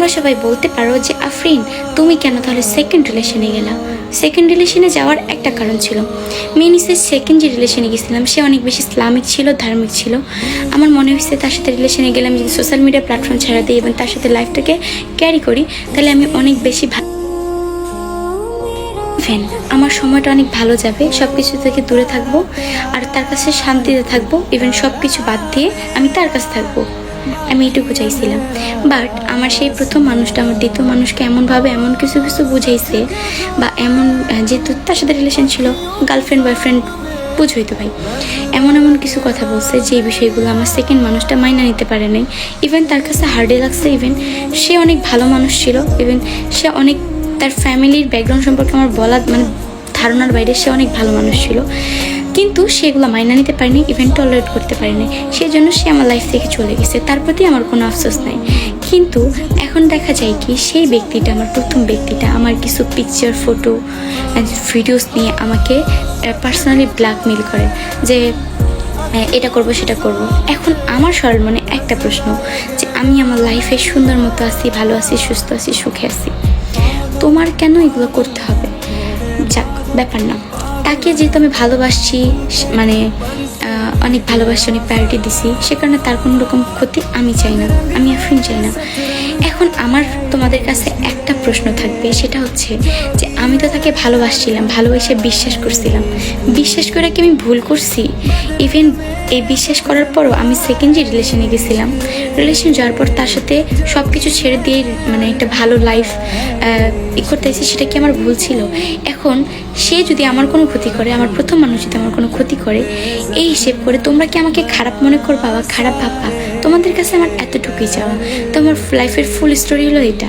তোমরা সবাই বলতে পারো যে, আফরিন, তুমি কেন তাহলে সেকেন্ড রিলেশনে গেলা? সেকেন্ড রিলেশনে যাওয়ার একটা কারণ ছিল। মিনিসের সেকেন্ড যে রিলেশনে গেছিলাম, সে অনেক বেশি ইসলামিক ছিল, ধার্মিক ছিল। আমার মনে হয়েছে তার সাথে রিলেশনে গেলে আমি যদি সোশ্যাল মিডিয়া প্ল্যাটফর্ম ছাড়া দিই এবং তার সাথে লাইফটাকে ক্যারি করি, তাহলে আমি অনেক বেশি ভালো ফ্যান আমার সময়টা অনেক ভালো যাবে সব কিছু থেকে দূরে থাকব, আর তার কাছে শান্তিতে থাকব ইভেন সব কিছু বাদ দিয়ে আমি তার কাছে থাকব। আমি এটুকু চাইছিলাম। বাট আমার সেই প্রথম মানুষটা, আমার দ্বিতীয় মানুষকে এমনভাবে এমন কিছু কিছু বুঝাইছে বা এমন যেহেতু তার সাথে রিলেশন ছিল গার্লফ্রেন্ড বয়ফ্রেন্ড বুঝই তো ভাই এমন এমন কিছু কথা বলছে যে বিষয়গুলো আমার সেকেন্ড মানুষটা মাইনা নিতে পারে নাই। ইভেন তার কাছে হার্ডে লাগছে ইভেন সে অনেক ভালো মানুষ ছিল ইভেন সে অনেক, তার ফ্যামিলির ব্যাকগ্রাউন্ড সম্পর্কে আমার বলা মানে ধারণার বাইরে সে অনেক ভালো মানুষ ছিল। কিন্তু সেগুলো মাইনা নিতে পারেনি ইভেন টলারেট করতে পারেনি। সেই জন্য সে আমার লাইফ থেকে চলে গেছে, তার প্রতি আমার কোনো আফসোস নাই। কিন্তু এখন দেখা যায় কি, সেই ব্যক্তিটা আমার প্রথম ব্যক্তিটা, আমার কিছু পিকচার ফটো ভিডিওস নিয়ে আমাকে পার্সোনালি ব্ল্যাকমেল করে যে এটা করব, সেটা করব। এখন আমার সরল মনে একটা প্রশ্ন, যে আমি আমার লাইফে সুন্দর মতো আছি, ভালো আছি, সুস্থ আছি, সুখে আছি। তোমার কেন এগুলো করতে হবে? যাক, ব্যাপার না। তাকে যেহেতু আমি ভালোবাসছি মানে অনেক ভালোবাসি, অনেক প্রায়োরিটি দিছি, সে কারণে তার কোনো রকম ক্ষতি আমি চাই না, আমি আফরিন চাই না। এখন আমার তোমাদের কাছে একটা প্রশ্ন থাকবে, সেটা হচ্ছে যে আমি তো তাকে ভালোবাসছিলাম, ভালোবেসে বিশ্বাস করছিলাম। বিশ্বাস করে কি আমি ভুল করছি? ইভেন এই বিশ্বাস করার পরও আমি সেকেন্ড যে রিলেশনে গেছিলাম রিলেশন যাওয়ার পর তার সাথে সব কিছু ছেড়ে দিয়ে মানে একটা ভালো লাইফ ই করতেছি সেটা কি আমার ভুল ছিল? এখন সে যদি আমার কোনো ক্ষতি করে, আমার প্রথম মানুষ যদি আমার কোনো ক্ষতি করে, এই হিসেব করে তোমরা কি আমাকে খারাপ মনে করবা বা খারাপ ভাববা? তোমাদের কাছে আমার এতটুকুই চাওয়া। তো আমার লাইফের ফুল স্টোরি হলো এটা।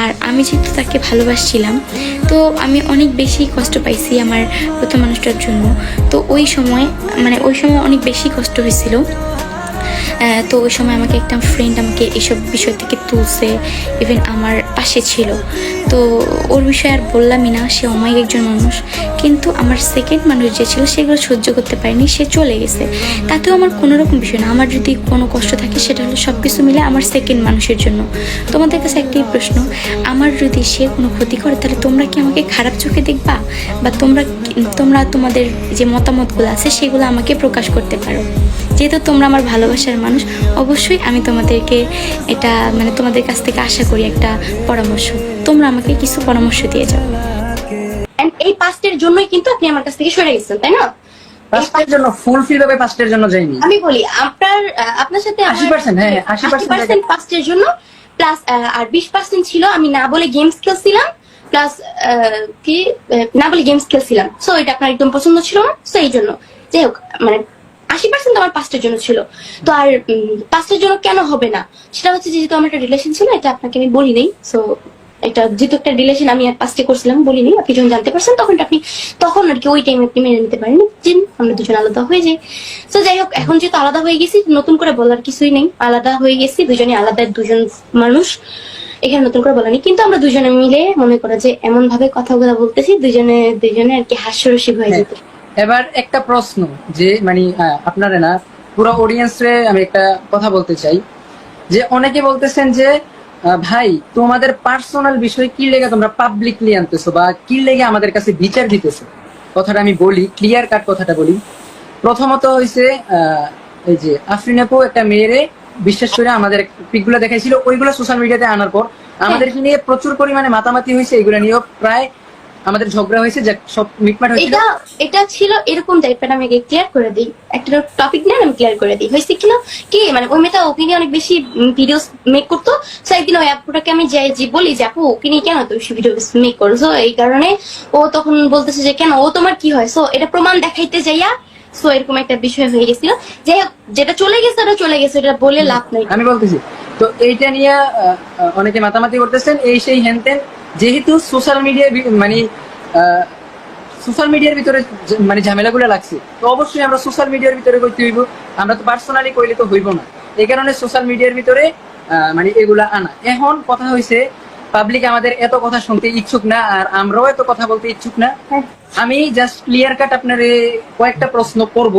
আর আমি যেহেতু তাকে ভালোবাসছিলাম, তো আমি অনেক বেশি কষ্ট পাইছি আমার প্রথম মানুষটার জন্য। তো ওই সময় মানে ওই সময় অনেক বেশি কষ্ট হয়েছিল। তো ওই সময় আমাকে একটা ফ্রেন্ড আমাকে এইসব বিষয় থেকে তুলছে ইভেন আমার পাশে ছিল। তো ওর বিষয়ে আর বললামই না, সে অমায়িক একজন মানুষ। কিন্তু আমার সেকেন্ড মানুষ যে ছিল সেগুলো সহ্য করতে পারেনি, সে চলে গেছে। তাতেও আমার কোনো রকম বিষয় না। আমার যদি কোনো কষ্ট থাকে, সেটা হলো সব কিছু মিলে আমার সেকেন্ড মানুষের জন্য। তোমাদের কাছে একটাই প্রশ্ন, আমার যদি সে কোনো ক্ষতি করে, তাহলে তোমরা কি আমাকে খারাপ চোখে দেখবা? বা তোমরা তোমরা তোমাদের যে মতামতগুলো আছে, সেগুলো আমাকে প্রকাশ করতে পারো। যেহেতু তোমরা আমার ভালোবাসার মানুষ, অবশ্যই আমি তোমাদেরকে এটা মানে তোমাদের কাছ থেকে আশা করি একটা পরামর্শ। তোমরা আমাকে কিছু পরামর্শ দিয়ে যাও। এই পাস্টের জন্যই কিন্তু আপনি আমার কাছ থেকে সরে গেছেন তাই না? পাস্টের জন্য ফুলফিল ভাবে পাস্টের জন্য যাইনি। আমি বলি আপনার আপনার সাথে 80% হ্যাঁ, 80% পাস্টের জন্য প্লাস আর বিশ পার্সেন্ট ছিল আমি না বলে গেমস খেলছিলাম প্লাস কি না বলে গেমস খেলছিলাম সো এটা আপনার একদম পছন্দ ছিল না সো এই জন্য। যাই হোক মানে আশি পার্সেন্ট আমার পাস্টের জন্য ছিল। তো আর পাস্টের জন্য কেন হবে না? সেটা হচ্ছে যেহেতু আমার একটা রিলেশন ছিল এটা আপনাকে আমি বলি নাই সো এটা যেহেতু একটা রিলেশন আমি আর পাস্টে করছিলাম বলিনি আপনি যখন জানতে পারছেন তখন আপনি তখন আর কি ওই টাইমে আপনি মেনে নিতে পারেন যে আমরা দুজন আলাদা হয়ে যাই। তো যাই হোক এখন যেহেতু আলাদা হয়ে গেছি নতুন করে বলার কিছুই নেই। আলাদা হয়ে গেছি দুজনে আলাদা দুজন মানুষ। এখানে নতুন করে বলেনি কিন্তু আমরা দুজনে মিলে মনে করো যে এমন ভাবে কথাগুলো বলতেছি দুজনে দুজনে আর কি হাস্যরসিক হয়ে যেত। এবার একটা প্রশ্ন যে মানে আপনারা না পুরো অডিয়েন্স রে আমি একটা কথা বলতে চাই। যে অনেকে বলতেছেন যে ভাই তোমাদের পার্সোনাল বিষয় কি লেগে তোমরা পাবলিকলি আনতেছো বা কি লেগে আমাদের কাছে বিচার দিতেছো? কথাটা আমি বলি ক্লিয়ার কাট কথাটা বলি। প্রথমত হয়েছে এই যে আফরিন আপু একটা মেয়েরে বিশ্বাস করে আমাদের পিকগুলো দেখাইছিল ওইগুলো সোশ্যাল মিডিয়াতে আনার পর আমাদেরকে নিয়ে প্রচুর পরিমাণে মাতামাতি হয়েছে এগুলো নিয়েও প্রায় আমাদের ঝগড়া হয়েছে যে সব মিটমাট হয়েছিল। এটা এটা ছিল এরকম টাইপের আমি ক্লিয়ার করে দিই। একটা টপিক নিয়ে আমি ক্লিয়ার করে দিই। হয়েছে কিনা কি মানে ওই মেয়েটা ওকে নিয়ে অনেক বেশি ভিডিও মেক করতো। সো একদিন ওই আপুটাকে আমি যাই যে বলি যে আপু ওকে নিয়ে কেন তুমি ভিডিও মেক করো সো এই কারণে ও তখন বলতেছে যে কেন? ও তোমার কি হয়? সো এটা প্রমাণ দেখাইতে যাইয়া সো এরকম একটা বিষয় হয়ে গেছিল। যাই হোক যেটা চলে গেছে ওটা চলে গেছে। এটা বলে লাভ নাই। আমি বলতেছি তো এইটা নিয়ে অনেকে মাতামাতি করতেছেন এই সেই হেনতেন যেহেতু সোশ্যাল মিডিয়া মানে সোশ্যাল মিডিয়ার ভিতরে মানে ঝামেলাগুলো লাগছে তো অবশ্যই আমরা সোশ্যাল মিডিয়ার ভিতরে করতে হইব। আমরা তো পার্সোনালি কইলে তো হইব না। এই কারণে সোশ্যাল মিডিয়ার ভিতরে মানে এগুলা আনা। এখন কথা হয়েছে পাবলিক আমাদের এত কথা শুনতে ইচ্ছুক না আর আমরাও এত কথা বলতে ইচ্ছুক না। হ্যাঁ। আমি জাস্ট ক্লিয়ার কাট আপনার কয়েকটা প্রশ্ন করব।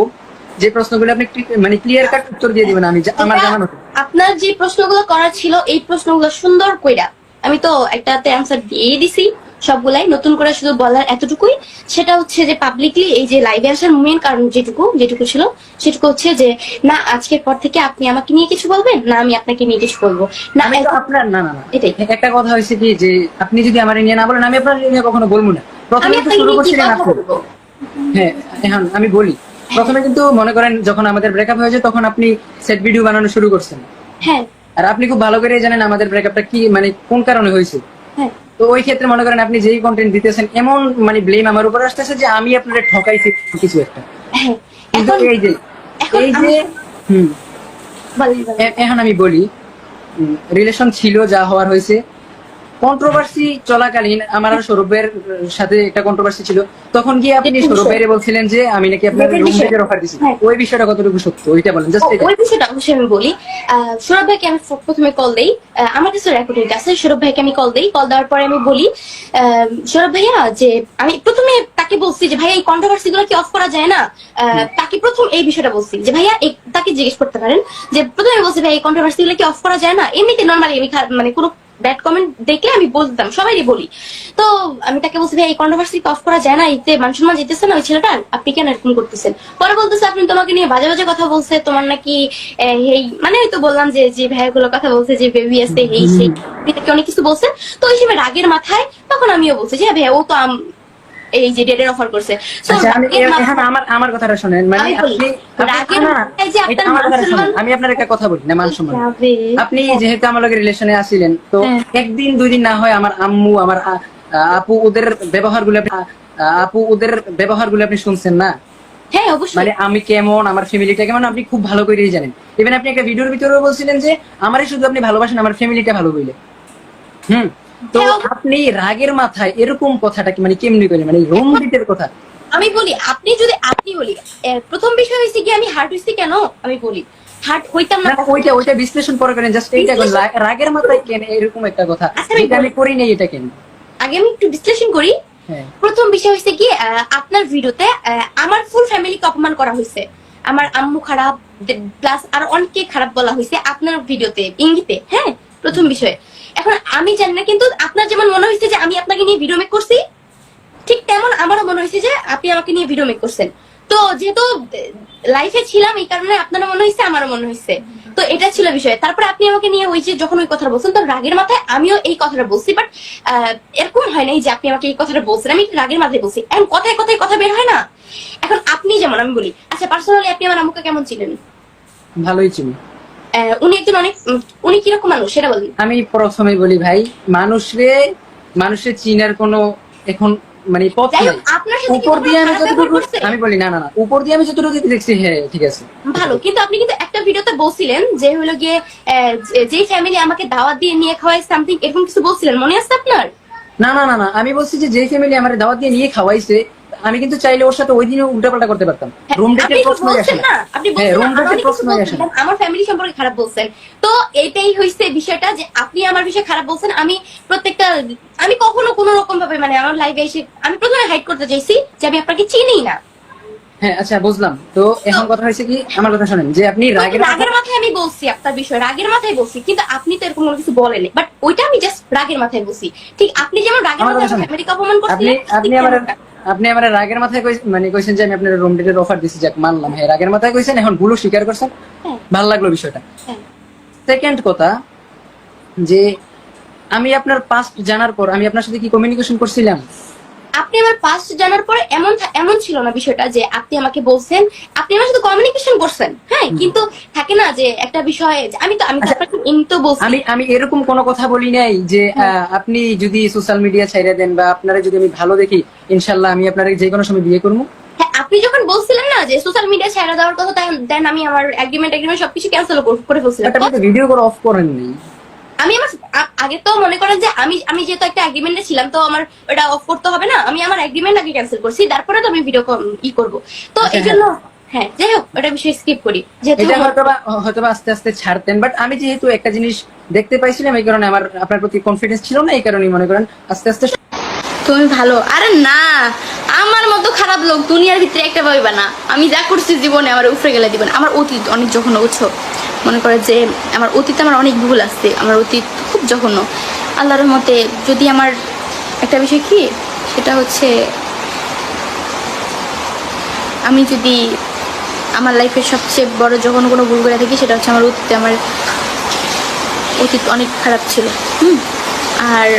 যে প্রশ্নগুলো আপনি মানে ক্লিয়ার কাট উত্তর দিয়ে দিবেন আমি আমার জানানো আপনার যে প্রশ্নগুলো করা ছিল এই প্রশ্নগুলো সুন্দর কইরা আমি তো একটাতে অ্যান্সার দিয়েই দিছি সবগুলাই নতুন করে শুধু বলার এতটুকুই। সেটা হচ্ছে যে পাবলিকলি এই যে লাইভে আসার মেন কারণ যেটুকু যেটুকু ছিল সেটুকু হচ্ছে যে না আজকের পর থেকে আপনি আমাকে নিয়ে কিছু বলবেন? না আমি আপনাকে নিয়ে কিছু বলব। না আপনার না না এটাই। একটা কথা হয়েছে কি যে আপনি যদি আমার নিয়ে না বলেন আমি আপনার নিয়ে কখনো বলব না। প্রথমে তো শুরু করছিলেন আপনি হ্যাঁ এখন আমি বলি। প্রথমে কিন্তু মনে করেন যখন আমাদের ব্রেকআপ হয়েছে তখন আপনি সেট ভিডিও বানানো শুরু করছেন। হ্যাঁ। আর আপনি খুব ভালো করে জানেন আমাদের ব্রেকআপটা কি মানে কোন কারণে হয়েছে। হ্যাঁ। তো ওই ক্ষেত্রে মনে করেন আপনি যেই কন্টেন্ট দিতেছেন এমন মানে ব্লেম আমার উপর আসতেছে যে আমি আপনাদের ঠকাইছি কিছু একটা। হ্যাঁ কিন্তু এই যে এই যে হুম। এখন আমি বলি রিলেশন ছিল যা হওয়ার হয়েছে কন্ট্রোভার্সি চলাকালীন আমার আর সৌরভের সাথে একটা কন্ট্রোভার্সি ছিল। তখন গিয়ে আপনি Dating সৌরভ বিষয়। ভাইরে বলছিলেন যে আমি নাকি আপনার বিষয়। রুমমেটের অফার দিছি। হ্যাঁ। ওই বিষয়টা কতটুকু সত্য? ওইটা বলেন জাস্ট ওই বিষয়টা অবশ্যই আমি বলি। সৌরভ ভাইকে আমি প্রথমে কল দেই। আমার কাছে রেকর্ডিং আছে সৌরভ ভাইকে আমি কল দেই। কল দেওয়ার পরে আমি বলি সৌরভ ভাইয়া যে আমি প্রথমে তাকে বলছি যে ভাইয়া এই কন্ট্রোভার্সি গুলো কি অফ করা যায় না? তাকে প্রথম এই বিষয়টা বলছি যে ভাইয়া তাকে জিজ্ঞেস করতে পারেন যে প্রথমে বলছি ভাই এই কন্ট্রোভার্সি গুলো কি অফ করা যায় না? এমনিতে নর্মালি আমি মানে কোনো ব্যাড কমেন্ট দেখে আমি বলতাম সবাই বলি। তো আমি তাকে বলছি ভাই এই কন্ট্রোভার্সি অফ করা যায় না এতে মান সম্মান যেতেছে না ওই ছেলেটার আপনি কেন এরকম করতেছেন? পরে বলতেছে আপনি তোমাকে নিয়ে বাজে বাজে কথা বলছে তোমার নাকি এই মানে তো বললাম যে যে ভাইয়াগুলো কথা বলছে যে বেবি আছে এই সেই অনেক কিছু বলছে তো ওই সময় রাগের মাথায় তখন আমিও বলছি যে হ্যাঁ ভাইয়া ও তো আম- এই যে ডেটের অফার করছে। আচ্ছা আমার আমার কথাটা শুনেন মানে আমি আপনি আপনার আমি একটা কথা বলি না মান সম্মান। আপনি যেহেতু আমার লগে রিলেশনে আসিলেন তো হ্যাঁ। একদিন দুই দিন না হয় আমার আম্মু আমার আপু ওদের ব্যবহারগুলো আপু ওদের ব্যবহারগুলো আপনি শুনছেন না? হ্যাঁ অবশ্যই। মানে আমি কেমন আমার ফ্যামিলিটা কেমন আপনি খুব ভালো করেই জানেন। ইভেন আপনি একটা ভিডিওর ভিতরেও বলছিলেন যে আমারই শুধু আপনি ভালোবাসেন আমার ফ্যামিলিটা ভালো বইলে হুম? তো হ্যাঁ। আপনি রাগের মাথায় এরকম কথাটা কি মানে কেমনি করেন? মানে রোম দিতের কথা? আমি বলি আপনি যদি আপনি বলি প্রথম বিষয় হয়েছে কি আমি হার্ট হয়েছি কেন? আমি বলি হার্ট হইতাম না। ওইটা ওইটা বিশ্লেষণ পরে করেন জাস্ট এইটা করেন। রা- রাগের মাথায় কেন এরকম একটা কথা? আচ্ছা, আমি করি নাই এটা কেন? আগে আমি একটু বিশ্লেষণ করি। হ্যাঁ। প্রথম বিষয় হচ্ছে কি আপনার ভিডিওতে আমার ফুল ফ্যামিলিকে অপমান করা হয়েছে আমার আম্মু খারাপ প্লাস আর অনেকে খারাপ বলা হয়েছে আপনার ভিডিওতে ইঙ্গিতে হ্যাঁ? প্রথম বিষয়। এখন আমি জানি না কিন্তু আপনার যেমন মনে হয়েছে যে আমি আপনাকে নিয়ে ভিডিও মেক করছি ঠিক তেমন আমারও মনে হয়েছে যে আপনি আমাকে নিয়ে ভিডিও মেক করছেন। তো যেহেতু লাইফে ছিলাম এই কারণে আপনারও মনে হয়েছে আমারও মনে হয়েছে। তো এটা ছিল বিষয়। তারপরে আপনি আমাকে নিয়ে ওই যে যখন ওই কথাটা বলছেন তো রাগের মাথায় আমিও এই কথাটা বলছি বাট এরকম হয় নাই যে আপনি আমাকে এই কথাটা বলছেন আমি রাগের মাথায় বলছি। এখন কথায় কথায় কথা বের হয় না? এখন আপনি যেমন আমি বলি আচ্ছা পার্সোনালি আপনি আমার আম্মুকে কেমন ছিলেন ভালোই আহ, উনি একজন অনেক উনি কীরকম মানুষ? সেটা আমি প্রথমে বলি ভাই মানুষরে মানুষের চিনার কোনো এখন মানে পথ নাই। উপর দিয়ে আমি যতটুকু আমি বলি না না না। উপর দিয়ে আমি যতটুকু দেখছি হ্যাঁ ঠিক আছে। ভালো কিন্তু আপনি কিন্তু একটা ভিডিওতে বলছিলেন যে হলো গিয়ে যে ফ্যামিলি আমাকে দাওয়াত দিয়ে নিয়ে খাওয়ায় সামথিং এরকম কিছু বলছিলেন। মনে আছে আপনার? না না না না। আমি বলছি যে যে ফ্যামিলি আমার দাওয়াত দিয়ে নিয়ে খাওয়াইছে আমি কিন্তু চাইলে ওর সাথে ওই দিনও উল্টাপাল্টা করতে পারতাম। রুম ডেটের তো প্রশ্নই আসে না। না আপনি না, অনেক কিছু প্রশ্নই আসে বলছিলেন। আমার ফ্যামিলি সম্পর্কে খারাপ বলছেন। তো এইটাই হয়েছে বিষয়টা যে আপনি আমার বিষয়ে খারাপ বলছেন আমি প্রত্যেকটা আমি কখনো কোনো রকম ভাবে মানে আমার লাইফে এসে আমি প্রথমে হাইড করতে চাইছি যে আমি আপনাকে চিনি না। হ্যাঁ আচ্ছা বুঝলাম। তো এখন কথা হয়েছে কি আমার কথা শোনেন যে আপনি রাগের রাগের মাথায় আমি বলছি আপনার বিষয় রাগের মাথায় বলছি কিন্তু আপনি তো এরকম কোনো কিছু বলেনি বাট ওইটা আমি জাস্ট রাগের মাথায় বলছি। ঠিক আপনি যেমন রাগের মাথায়। ফ্যামিলিকে অপমান আপনি করছিলেন আপনি আমার আপনি আমার রাগের মাথায় কই- মানে কইছেন যে আমি আপনার রুম ডেটের অফার দিছি যাক মানলাম। হ্যাঁ রাগের মাথায় কইছেন এখন ভুলও স্বীকার করছেন। হ্যাঁ, ভালো লাগল বিষয়টা। হ্যাঁ। সেকেন্ড কথা যে আমি আপনার পাস্ট জানার পর আমি আপনার সাথে কি কমিউনিকেশন করছিলাম? আপনি আমার পাস্ট জানার পরে এমন এমন ছিল না বিষয়টা যে আপনি আমাকে বলছেন আপনি আমার সাথে কমিউনিকেশন করছেন হ্যাঁ? কিন্তু থাকে না যে একটা বিষয় আমি তো আমি তো আচ্ছা, আপনাকে এমনি তো বলছি। আমি আমি এরকম কোনো কথা বলি নাই যে আপনি যদি সোশ্যাল মিডিয়া ছাইড়া দেন বা আপনারা যদি আমি ভালো দেখি ইনশাল্লাহ আমি আপনারা যে কোনো সময় বিয়ে করব। হ্যাঁ আপনি যখন বলছিলেন না যে সোশ্যাল মিডিয়া ছেড়ে দেওয়ার কথা দেন আমি আমার এগ্রিমেন্ট এগ্রিমেন্ট সবকিছু ক্যান্সেল করে ফেলছিলাম। ভিডিও করে অফ করেননি। আমি আমার আগে তো মনে করেন যে আমি আমি যেহেতু একটা এগ্রিমেন্টে ছিলাম তো আমার ওটা অফ করতে হবে না। আমি আমার এগ্রিমেন্ট আগে ক্যান্সেল করছি তারপরে তো আমি ভিডিও ই করব। তো আচ্ছা, এই জন্য হ্যাঁ যাই হোক ওটা বিষয় স্কিপ করি। যেহেতু হয়তো বা হয়তো বা আস্তে আস্তে ছাড়তেন বাট আমি যেহেতু একটা জিনিস দেখতে পাইছিলাম এই কারণে আমার আপনার প্রতি কনফিডেন্স ছিল না এই কারণেই মনে করেন আস্তে আস্তে তুমি ভালো। আরে না আমার মতো খারাপ লোক দুনিয়ার ভিতরে একটা পাইবা না। আমি যা করছি জীবনে আমার উপরে গেলে দিবেন। আমার অতীত অনেক জঘন্য বুঝছ মনে করে যে আমার অতীতে আমার অনেক ভুল আসছে আমার অতীত খুব জঘন্য। আল্লাহর মতে যদি আমার একটা বিষয় কি, সেটা হচ্ছে আমি যদি আমার লাইফের সবচেয়ে বড় যখন কোনো ভুল করে থাকি, সেটা হচ্ছে আমার অতীতে আমার অতীত অনেক খারাপ ছিল। হুম? আর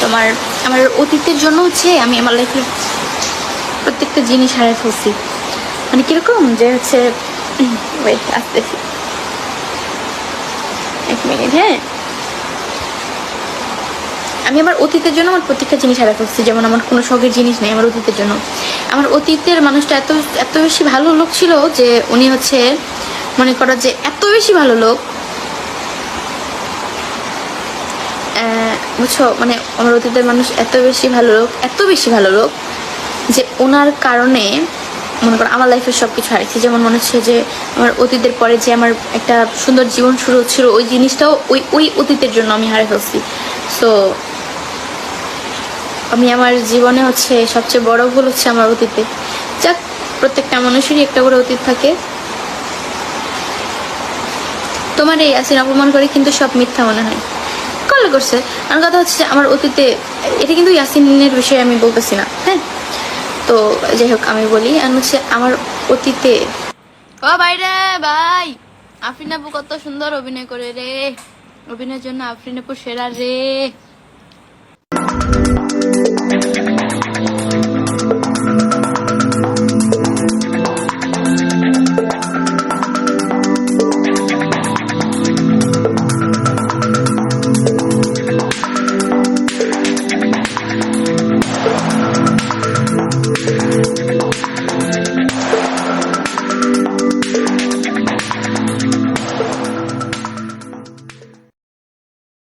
তোমার, আমার অতীতের জন্য হচ্ছে আমি আমার লাইফের প্রত্যেকটা জিনিস হারিয়ে ফেলছি। মানে কীরকম যে হচ্ছে আসতেছি। এক মিনিট হ্যাঁ? আমি আমার অতীতের জন্য আমার প্রত্যেকটা জিনিস হারিয়ে ফেলছি, যেমন আমার কোনো শখের জিনিস নেই আমার অতীতের জন্য। আমার অতীতের মানুষটা এত এত বেশি ভালো লোক ছিল যে উনি হচ্ছে মনে করো যে এত বেশি ভালো লোক। বুঝছ? মানে আমার অতীতের মানুষ এত বেশি ভালো লোক, এত বেশি ভালো লোক। যে ওনার কারণে, মনে করো আমার লাইফের সব কিছু হারিয়েছি যেমন মনে হচ্ছে যে আমার অতীতের পরে যে আমার একটা সুন্দর জীবন শুরু হচ্ছিল, ওই জিনিসটাও ওই ওই অতীতের জন্য আমি হারিয়ে ফেলছি। সো আমি আমার জীবনে হচ্ছে সবচেয়ে বড় ভুল হচ্ছে আমার অতীতে। যাক, প্রত্যেকটা মানুষেরই একটা করে অতীত থাকে। তোমার এই আসিন অপমান করে কিন্তু সব মিথ্যা মনে হয়। কল করছে। আমার কথা হচ্ছে আমার অতীতে, এটা কিন্তু ইয়াসিনের বিষয়ে আমি বলতেছি না হ্যাঁ? তো যাই হোক, আমি বলি, আর হচ্ছে আমার অতীতে ও বাইরে ভাই! আফরিন আপু কত সুন্দর অভিনয় করে রে। অভিনয়ের জন্য আফরিন আপু সেরা রে।